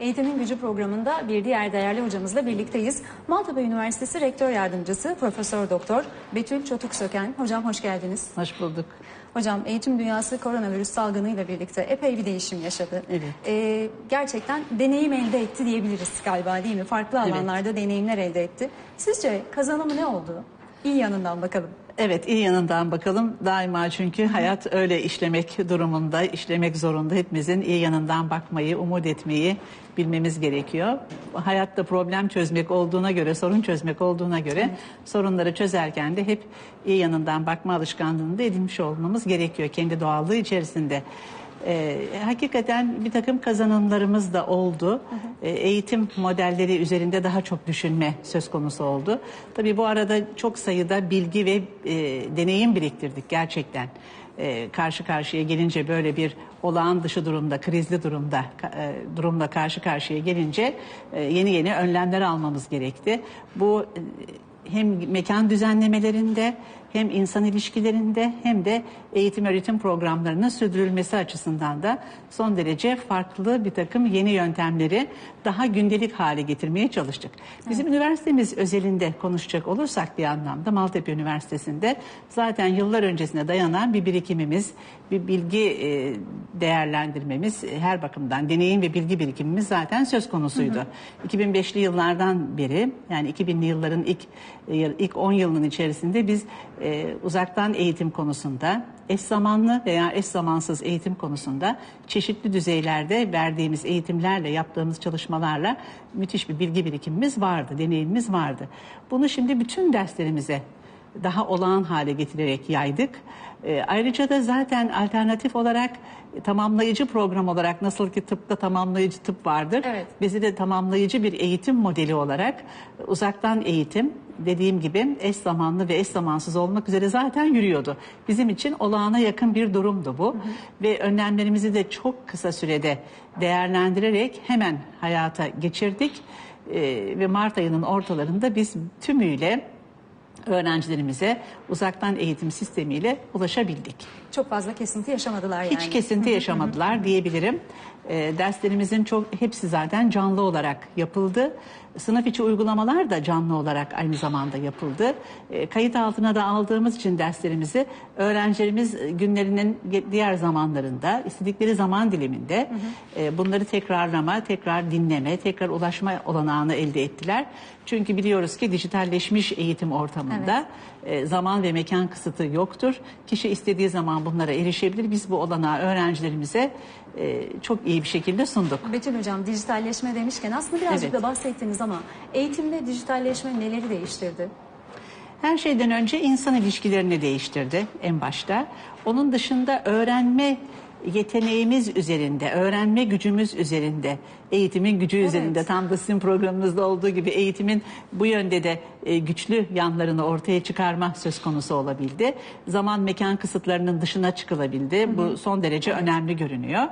Eğitimin Gücü programında bir diğer değerli hocamızla birlikteyiz. Maltepe Üniversitesi Rektör Yardımcısı Profesör Doktor Betül Çotuk Söken. Hocam hoş geldiniz. Hoş bulduk. Hocam eğitim dünyası koronavirüs salgınıyla birlikte epey bir değişim yaşadı. Evet. Ee, gerçekten deneyim elde etti diyebiliriz galiba değil mi? Farklı Evet. alanlarda deneyimler elde etti. Sizce kazanımı ne oldu? İyi yanından bakalım. Evet iyi yanından bakalım. Daima çünkü hayat öyle işlemek durumunda, işlemek zorunda. Hepimizin iyi yanından bakmayı, umut etmeyi bilmemiz gerekiyor. Hayatta problem çözmek olduğuna göre, sorun çözmek olduğuna göre sorunları çözerken de hep iyi yanından bakma alışkanlığını da edinmiş olmamız gerekiyor kendi doğallığı içerisinde. Ee, hakikaten bir takım kazanımlarımız da oldu. Ee, eğitim modelleri üzerinde daha çok düşünme söz konusu oldu. Tabii bu arada çok sayıda bilgi ve e, deneyim biriktirdik gerçekten. Ee, karşı karşıya gelince böyle bir olağan dışı durumda, krizli durumda e, durumla karşı karşıya gelince e, yeni yeni önlemler almamız gerekti. Bu e, hem mekan düzenlemelerinde hem insan ilişkilerinde hem de eğitim öğretim programlarının sürdürülmesi açısından da son derece farklı bir takım yeni yöntemleri daha gündelik hale getirmeye çalıştık. Bizim üniversitemiz özelinde konuşacak olursak bir anlamda Maltepe Üniversitesi'nde zaten yıllar öncesine dayanan bir birikimimiz, bir bilgi e, değerlendirmemiz e, her bakımdan deneyim ve bilgi birikimimiz zaten söz konusuydu. 2005'li yıllardan beri yani 2000'li yılların ilk e, ilk 10 yılının içerisinde biz e, uzaktan eğitim konusunda eş zamanlı veya eş zamansız eğitim konusunda çeşitli düzeylerde verdiğimiz eğitimlerle yaptığımız çalışmalarla müthiş bir bilgi birikimimiz vardı, deneyimimiz vardı. Bunu şimdi bütün derslerimize daha olağan hale getirerek yaydık. E, ayrıca da zaten alternatif olarak tamamlayıcı program olarak nasıl ki tıpta tamamlayıcı tıp vardır. Evet. Bizi de tamamlayıcı bir eğitim modeli olarak uzaktan eğitim dediğim gibi eş zamanlı ve eş zamansız olmak üzere zaten yürüyordu. Bizim için olağana yakın bir durumdu bu. Ve önlemlerimizi de çok kısa sürede değerlendirerek hemen hayata geçirdik. E, ve Mart ayının ortalarında biz tümüyle öğrencilerimize uzaktan eğitim sistemiyle ulaşabildik. Çok fazla kesinti yaşamadılar yani. Hiç kesinti yaşamadılar diyebilirim. E, derslerimizin çok hepsi zaten canlı olarak yapıldı. Sınıf içi uygulamalar da canlı olarak aynı zamanda yapıldı. E, kayıt altına da aldığımız için derslerimizi öğrencilerimiz günlerinin diğer zamanlarında, istedikleri zaman diliminde e, bunları tekrarlama, tekrar dinleme, tekrar ulaşma olanağını elde ettiler. Çünkü biliyoruz ki dijitalleşmiş eğitim ortamında e, zaman ve mekan kısıtı yoktur. Kişi istediği zaman bunlara erişebilir. Biz bu olanağı öğrencilerimize e, çok iyi bir şekilde sunduk. Betül Hocam dijitalleşme demişken aslında birazcık Evet. da bahsettiniz ama eğitimde dijitalleşme neleri değiştirdi? Her şeyden önce insan ilişkilerini değiştirdi en başta. Onun dışında öğrenme yeteneğimiz üzerinde, öğrenme gücümüz üzerinde, eğitimin gücü üzerinde tam da sizin programınızda olduğu gibi eğitimin bu yönde de e, güçlü yanlarını ortaya çıkarma söz konusu olabildi. Zaman mekan kısıtlarının dışına çıkılabildi. Bu son derece önemli görünüyor.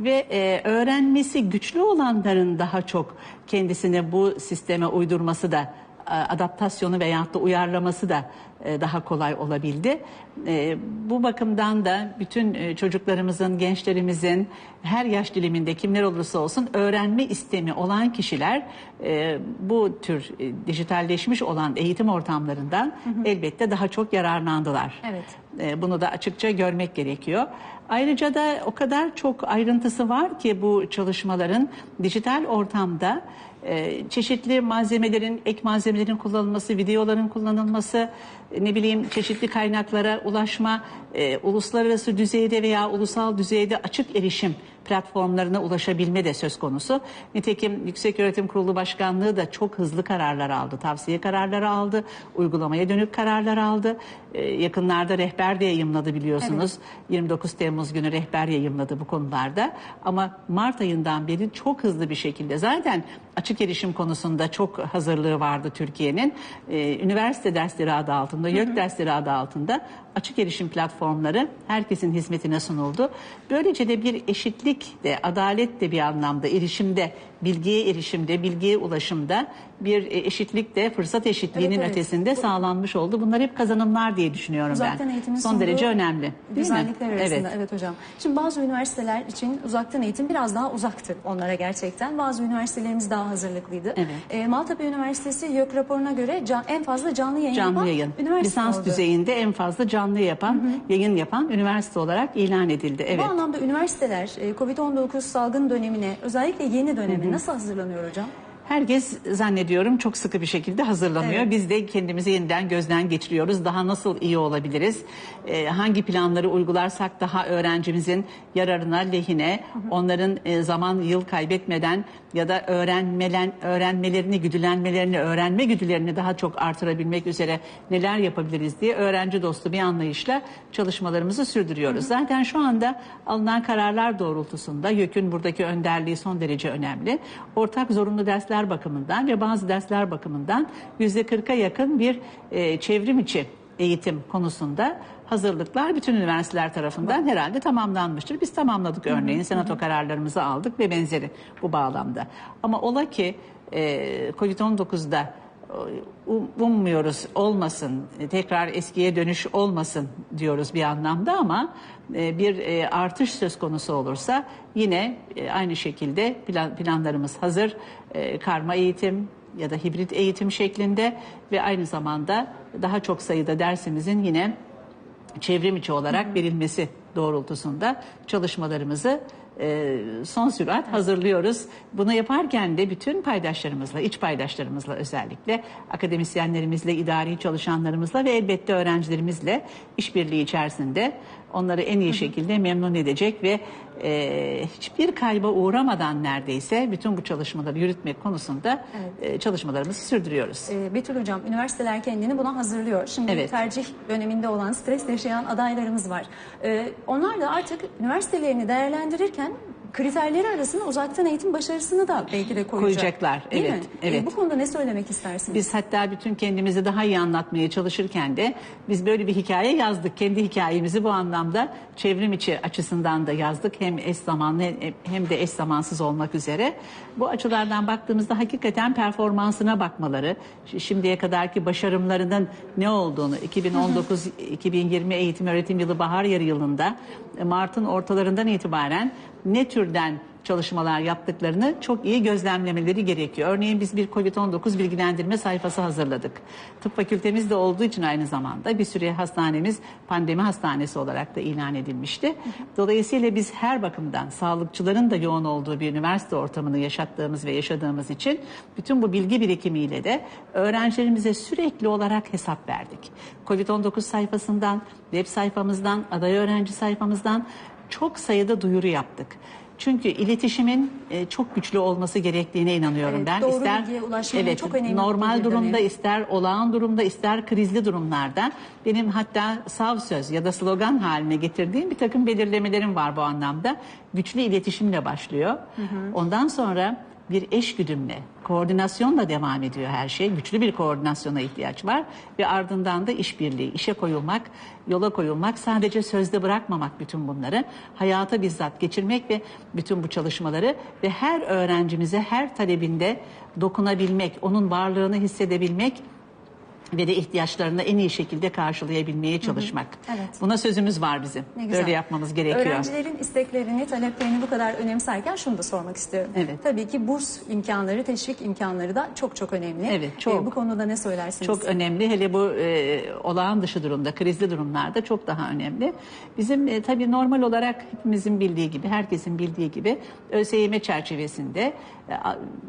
Ve e, öğrenmesi güçlü olanların daha çok kendisini bu sisteme uydurması da adaptasyonu veyahut da uyarlaması da e, daha kolay olabildi. E, Bu bakımdan da bütün e, çocuklarımızın, gençlerimizin her yaş diliminde kimler olursa olsun öğrenme istemi olan kişiler e, bu tür e, dijitalleşmiş olan eğitim ortamlarından elbette daha çok yararlandılar. Evet. E, Bunu da açıkça görmek gerekiyor. Ayrıca da o kadar çok ayrıntısı var ki bu çalışmaların dijital ortamda e, çeşitli malzemelerin, ek malzemelerin kullanılması, videoların kullanılması, e, ne bileyim çeşitli kaynaklara ulaşma, e, uluslararası düzeyde veya ulusal düzeyde açık erişim platformlarına ulaşabilme de söz konusu. Nitekim Yükseköğretim Kurulu Başkanlığı da çok hızlı kararlar aldı, tavsiye kararları aldı, uygulamaya dönük kararlar aldı. E, yakınlarda rehber de yayımladı biliyorsunuz. 29 Temmuz günü rehber yayımladı bu konularda. Ama Mart ayından beri çok hızlı bir şekilde zaten açık erişim konusunda çok hazırlığı vardı Türkiye'nin. Ee, üniversite dersleri adı altında, YÖK dersleri adı altında açık erişim platformları herkesin hizmetine sunuldu. Böylece de bir eşitlik de, adalet de bir anlamda erişimde, bilgiye erişimde, bilgiye ulaşımda bir e, eşitlik de fırsat eşitliğinin Evet, evet. ötesinde sağlanmış oldu. Bunlar hep kazanımlar diye düşünüyorum Uzaktan ben. eğitimin Son derece önemli. Güzellikler arasında evet. Evet. hocam. Şimdi bazı üniversiteler için uzaktan eğitim biraz daha uzaktır onlara gerçekten. Bazı üniversitelerimiz daha hazırlıklıydı. Evet. E, Maltepe Üniversitesi YÖK raporuna göre can- en fazla canlı yayın yapan Canlı yayın. üniversite Lisans oldu. düzeyinde en fazla canlı yapan, yayın yapan üniversite olarak ilan edildi. Evet. Bu anlamda üniversiteler e, Covid-19 salgın dönemine özellikle yeni döneme nasıl hazırlanıyor hocam? Herkes zannediyorum çok sıkı bir şekilde hazırlanıyor. Evet. Biz de kendimizi yeniden gözden geçiriyoruz. Daha nasıl iyi olabiliriz? Ee, hangi planları uygularsak daha öğrencimizin yararına, lehine, onların e, zaman yıl kaybetmeden ya da öğrenmelen, öğrenmelerini, güdülenmelerini, öğrenme güdülerini daha çok artırabilmek üzere neler yapabiliriz diye öğrenci dostu bir anlayışla çalışmalarımızı sürdürüyoruz. Zaten şu anda alınan kararlar doğrultusunda YÖK'ün buradaki önderliği son derece önemli. Ortak zorunlu dersler bakımından ve bazı dersler bakımından yüzde 40'a yakın bir e, çevrim içi eğitim konusunda hazırlıklar bütün üniversiteler tarafından herhalde tamamlanmıştır. Biz tamamladık örneğin senato kararlarımızı aldık ve benzeri bu bağlamda. Ama ola ki e, Covid-19'da um- ummuyoruz olmasın, tekrar eskiye dönüş olmasın diyoruz bir anlamda ama e, bir e, artış söz konusu olursa yine e, aynı şekilde plan- planlarımız hazır. Karma eğitim ya da hibrit eğitim şeklinde ve aynı zamanda daha çok sayıda dersimizin yine çevrim içi olarak verilmesi doğrultusunda çalışmalarımızı e, son sürat hazırlıyoruz. Bunu yaparken de bütün paydaşlarımızla, iç paydaşlarımızla özellikle akademisyenlerimizle, idari çalışanlarımızla ve elbette öğrencilerimizle işbirliği içerisinde onları en iyi şekilde memnun edecek ve e, hiçbir kayba uğramadan neredeyse bütün bu çalışmaları yürütmek konusunda e, çalışmalarımızı sürdürüyoruz. E, Betül Hocam, üniversiteler kendini buna hazırlıyor. Şimdi Evet. tercih döneminde olan stres yaşayan adaylarımız var. E, onlar da artık üniversitelerini değerlendirirken kriterleri arasında uzaktan eğitim başarısını da belki de koyacak. Koyacaklar, Değil evet, mi? evet. E, bu konuda ne söylemek istersiniz? Biz hatta bütün kendimizi daha iyi anlatmaya çalışırken de biz böyle bir hikaye yazdık. Kendi hikayemizi bu anlamda çevrim içi açısından da yazdık. Hem eş zamanlı hem de eş zamansız olmak üzere. Bu açılardan baktığımızda hakikaten performansına bakmaları, şi- şimdiye kadarki başarımlarının ne olduğunu 2019-2020 eğitim öğretim yılı bahar yarı yılında e, Mart'ın ortalarından itibaren ne türden çalışmalar yaptıklarını çok iyi gözlemlemeleri gerekiyor. Örneğin biz bir COVID-19 bilgilendirme sayfası hazırladık. Tıp fakültemiz de olduğu için aynı zamanda bir süre hastanemiz pandemi hastanesi olarak da ilan edilmişti. Dolayısıyla biz her bakımdan sağlıkçıların da yoğun olduğu bir üniversite ortamını yaşattığımız ve yaşadığımız için bütün bu bilgi birikimiyle de öğrencilerimize sürekli olarak hesap verdik. COVID-19 sayfasından, web sayfamızdan, aday öğrenci sayfamızdan çok sayıda duyuru yaptık. Çünkü iletişimin e, çok güçlü olması gerektiğine inanıyorum Evet, ben. doğru bilgiye ulaşmanın çok önemli Normal durumda dönemi. ister olağan durumda ister krizli durumlarda benim hatta sav söz ya da slogan haline getirdiğim bir takım belirlemelerim var bu anlamda. Güçlü iletişimle başlıyor. Ondan sonra bir eş güdümle, koordinasyonla devam ediyor her şey. Güçlü bir koordinasyona ihtiyaç var ve ardından da işbirliği, işe koyulmak, yola koyulmak, sadece sözde bırakmamak bütün bunları, hayata bizzat geçirmek ve bütün bu çalışmaları ve her öğrencimize her talebinde dokunabilmek, onun varlığını hissedebilmek ve de ihtiyaçlarını en iyi şekilde karşılayabilmeye çalışmak. Evet. Buna sözümüz var bizim. Ne güzel. Böyle yapmamız gerekiyor. Öğrencilerin isteklerini, taleplerini bu kadar önemserken şunu da sormak istiyorum. Evet. Tabii ki burs imkanları, teşvik imkanları da çok çok önemli. Evet, çok. E, bu konuda ne söylersiniz? Çok önemli. Hele bu e, olağan dışı durumda, krizli durumlarda çok daha önemli. Bizim e, tabii normal olarak hepimizin bildiği gibi, herkesin bildiği gibi ÖSYM çerçevesinde e,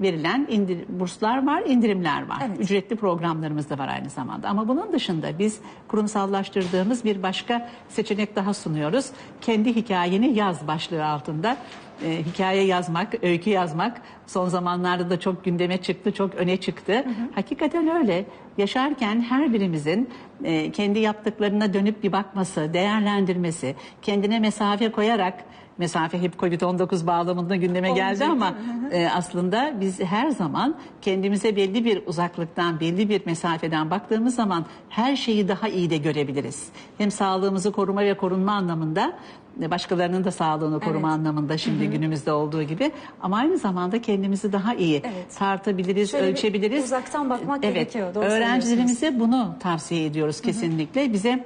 verilen indir, burslar var, indirimler var. Evet. Ücretli programlarımız da var aynı zamanda. Ama bunun dışında biz kurumsallaştırdığımız bir başka seçenek daha sunuyoruz. Kendi hikayeni yaz başlığı altında. E, hikaye yazmak, öykü yazmak son zamanlarda da çok gündeme çıktı, çok öne çıktı. Hakikaten öyle. Yaşarken her birimizin e, kendi yaptıklarına dönüp bir bakması, değerlendirmesi, kendine mesafe koyarak mesafe hep Covid-19 bağlamında gündeme geldi ama e, aslında biz her zaman kendimize belli bir uzaklıktan, belli bir mesafeden baktığımız zaman her şeyi daha iyi de görebiliriz. Hem sağlığımızı koruma ve korunma anlamında e, başkalarının da sağlığını koruma Evet. anlamında şimdi günümüzde olduğu gibi ama aynı zamanda kendimizi daha iyi Evet. tartabiliriz, Şöyle ölçebiliriz. uzaktan bakmak evet. gerekiyor, doğru Öğrencilerimize bunu tavsiye ediyoruz kesinlikle. Bize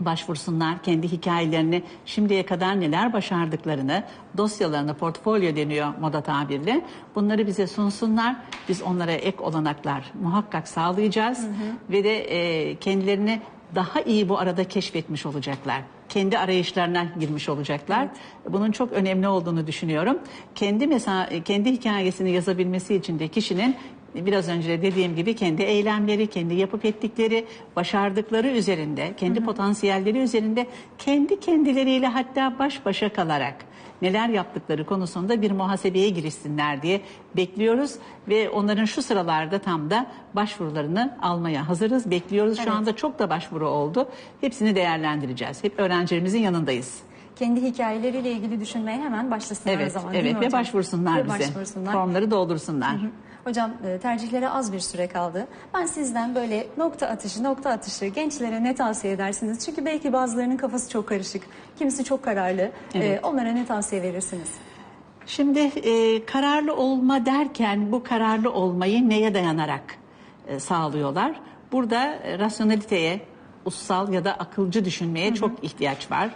başvursunlar kendi hikayelerini, şimdiye kadar neler başardıklarını, dosyalarını, portfolyo deniyor moda tabirle. Bunları bize sunsunlar. Biz onlara ek olanaklar muhakkak sağlayacağız ve de e, kendilerini daha iyi bu arada keşfetmiş olacaklar. Kendi arayışlarına girmiş olacaklar. Bunun çok önemli olduğunu düşünüyorum. Kendi mesela kendi hikayesini yazabilmesi için de kişinin biraz önce de dediğim gibi kendi eylemleri, kendi yapıp ettikleri, başardıkları üzerinde, kendi potansiyelleri üzerinde kendi kendileriyle hatta baş başa kalarak neler yaptıkları konusunda bir muhasebeye girişsinler diye bekliyoruz ve onların şu sıralarda tam da başvurularını almaya hazırız. Bekliyoruz. Şu Evet. anda çok da başvuru oldu. Hepsini değerlendireceğiz. Hep öğrencilerimizin yanındayız. Kendi hikayeleriyle ilgili düşünmeye hemen başlasınlar o Evet, zaman. değil evet ve başvursunlar Ve bize. başvursunlar. Formları doldursunlar. Hocam e, tercihlere az bir süre kaldı. Ben sizden böyle nokta atışı nokta atışı gençlere ne tavsiye edersiniz? Çünkü belki bazılarının kafası çok karışık. Kimisi çok kararlı. E, Evet. onlara ne tavsiye verirsiniz? Şimdi e, kararlı olma derken bu kararlı olmayı neye dayanarak e, sağlıyorlar? Burada e, rasyonaliteye, ussal ya da akılcı düşünmeye çok ihtiyaç var.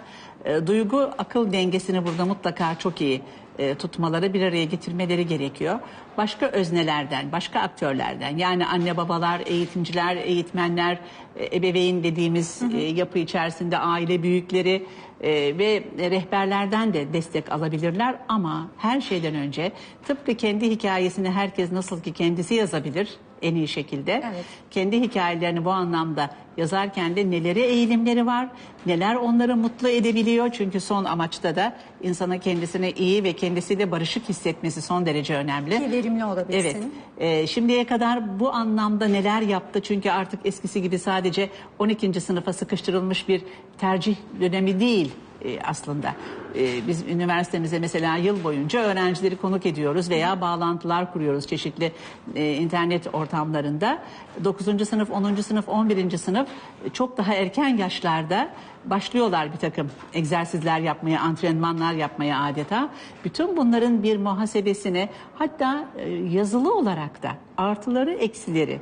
E, duygu akıl dengesini burada mutlaka çok iyi e, tutmaları, bir araya getirmeleri gerekiyor. Başka öznelerden, başka aktörlerden yani anne babalar, eğitimciler, eğitmenler, e, ebeveyn dediğimiz e, yapı içerisinde aile büyükleri e, ve rehberlerden de destek alabilirler ama her şeyden önce tıpkı kendi hikayesini herkes nasıl ki kendisi yazabilir en iyi şekilde. Evet. Kendi hikayelerini bu anlamda yazarken de neleri eğilimleri var, neler onları mutlu edebiliyor. Çünkü son amaçta da insana kendisini iyi ve kendisiyle barışık hissetmesi son derece önemli. Ki verimli olabilsin. Evet. Ee, şimdiye kadar bu anlamda neler yaptı? Çünkü artık eskisi gibi sadece 12. sınıfa sıkıştırılmış bir tercih dönemi değil e, aslında. E, biz üniversitemize mesela yıl boyunca öğrencileri konuk ediyoruz veya bağlantılar kuruyoruz çeşitli e, internet ortamlarında. 9. sınıf, 10. sınıf, 11. sınıf çok daha erken yaşlarda başlıyorlar bir takım egzersizler yapmaya, antrenmanlar yapmaya adeta. Bütün bunların bir muhasebesini hatta yazılı olarak da artıları eksileri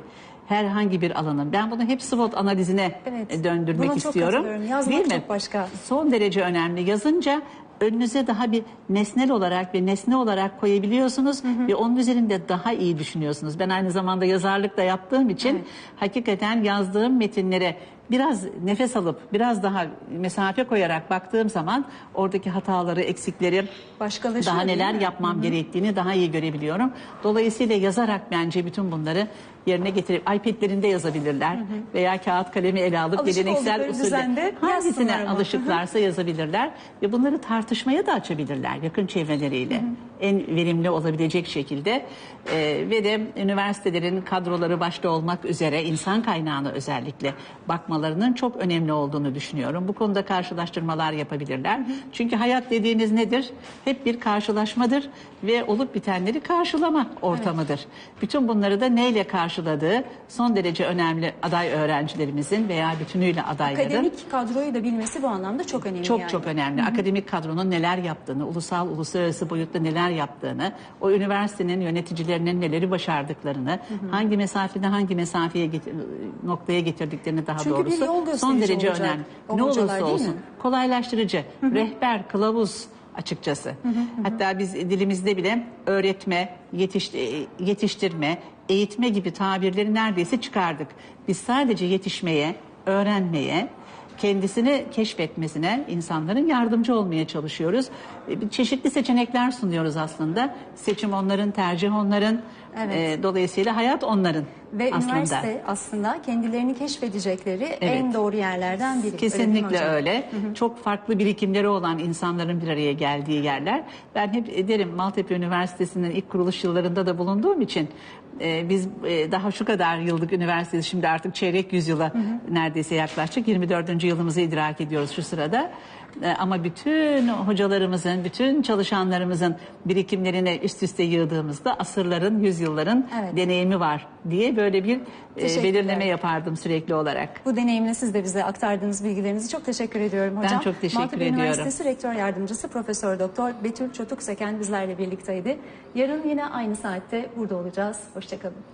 herhangi bir alanın. Ben bunu hep SWOT analizine Evet. e, döndürmek Buna çok istiyorum. Yazmak çok başka. Son derece önemli. Yazınca önünüze daha bir nesnel olarak bir nesne olarak koyabiliyorsunuz ve onun üzerinde daha iyi düşünüyorsunuz. Ben aynı zamanda yazarlık da yaptığım için Evet. hakikaten yazdığım metinlere biraz nefes alıp biraz daha mesafe koyarak baktığım zaman oradaki hataları, eksikleri daha değil neler mi? yapmam gerektiğini daha iyi görebiliyorum. Dolayısıyla yazarak bence bütün bunları yerine getirip iPad'lerinde yazabilirler veya kağıt kalemi ele alıp Alışık geleneksel usulde hangisine yazsınlar ama. alışıklarsa yazabilirler ve bunları tartışmaya da açabilirler yakın çevreleriyle. En verimli olabilecek şekilde Ee, ve de üniversitelerin kadroları başta olmak üzere insan kaynağına özellikle bakmalarının çok önemli olduğunu düşünüyorum. Bu konuda karşılaştırmalar yapabilirler. Çünkü hayat dediğiniz nedir? Hep bir karşılaşmadır ve olup bitenleri karşılama ortamıdır. Bütün bunları da neyle karşıladığı son derece önemli aday öğrencilerimizin veya bütünüyle adayların Akademik kadroyu da bilmesi bu anlamda çok önemli. çok yani. çok önemli. Akademik kadronun neler yaptığını, ulusal, uluslararası boyutta neler yaptığını, o üniversitenin yöneticilerinin neleri başardıklarını, hangi mesafede hangi mesafeye get- noktaya getirdiklerini daha Çünkü doğrusu son derece olacak önemli. o Ne olursa olsun kolaylaştırıcı, rehber, kılavuz açıkçası. Hatta biz dilimizde bile öğretme, yetiş, yetiştirme, eğitme gibi tabirleri neredeyse çıkardık. Biz sadece yetişmeye, öğrenmeye, kendisini keşfetmesine insanların yardımcı olmaya çalışıyoruz. E, Çeşitli seçenekler sunuyoruz aslında. Seçim onların, tercih onların. Evet. E, dolayısıyla hayat onların Ve aslında. üniversite aslında kendilerini keşfedecekleri en doğru yerlerden biri. Öyle Kesinlikle hocam? öyle. Çok farklı birikimleri olan insanların bir araya geldiği yerler. Ben hep derim Maltepe Üniversitesi'nin ilk kuruluş yıllarında da bulunduğum için e, biz e, daha şu kadar yıllık üniversiteyiz. Şimdi artık çeyrek yüzyıla neredeyse yaklaştık. 24. yılımızı idrak ediyoruz şu sırada. E, ama bütün hocalarımızın, bütün çalışanlarımızın birikimlerini üst üste yığdığımızda asırların, yüzyılların Evet. deneyimi var diye böyle bir e, Teşekkürler. belirleme yapardım sürekli olarak. Bu deneyimle siz de bize aktardığınız bilgilerinizi çok teşekkür ediyorum hocam. çok teşekkür Maltepe ediyorum. Üniversitesi Rektör Yardımcısı Profesör Doktor Betül Çotuk Seken bizlerle birlikteydi. Yarın yine aynı saatte burada olacağız. Hoşçakalın.